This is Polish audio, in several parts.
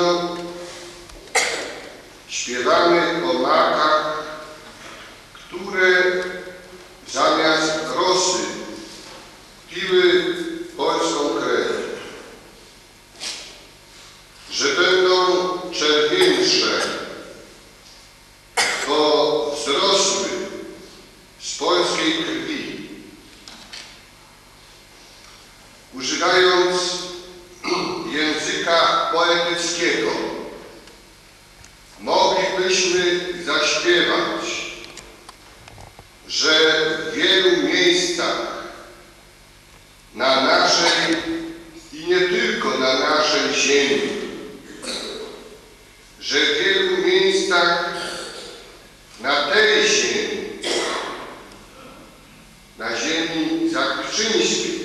что że w wielu miejscach na naszej i nie tylko na naszej ziemi, że w wielu miejscach na tej ziemi, na ziemi zakrzyńskiej,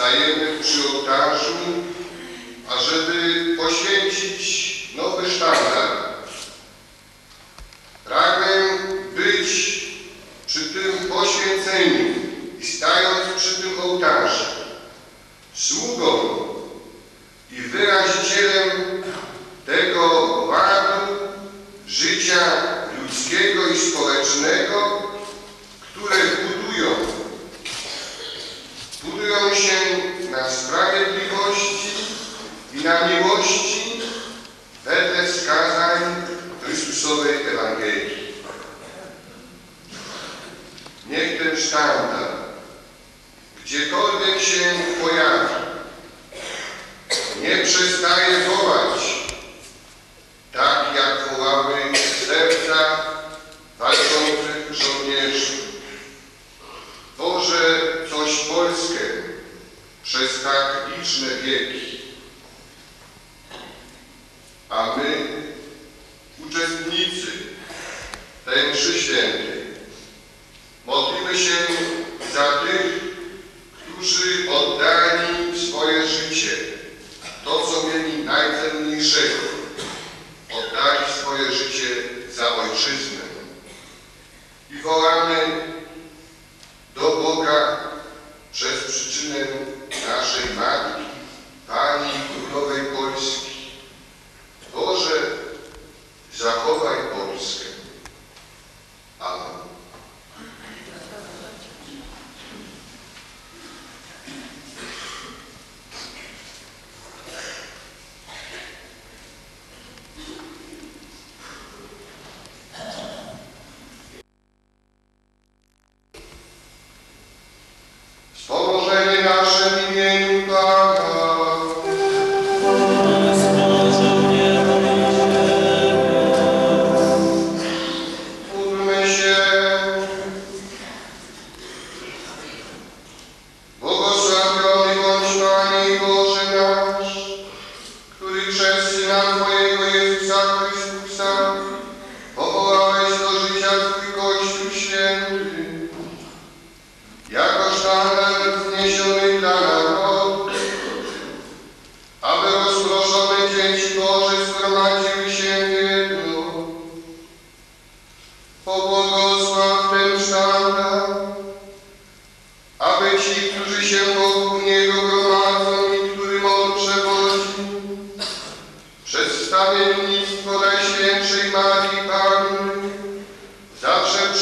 stajemy przy ołtarzu, ażeby poświęcić nowy sztandar. Pragnę być przy tym poświęceniu i stając przy tym ołtarzu, sługą i wyrazicielem tego ładu życia ludzkiego i społecznego, które budują się na sprawiedliwości i na miłości wedle wskazań Chrystusowej Ewangelii. Niech ten sztandar, gdziekolwiek się pojawi, nie przestaje wołać tak Porque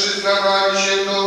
przyznawali się do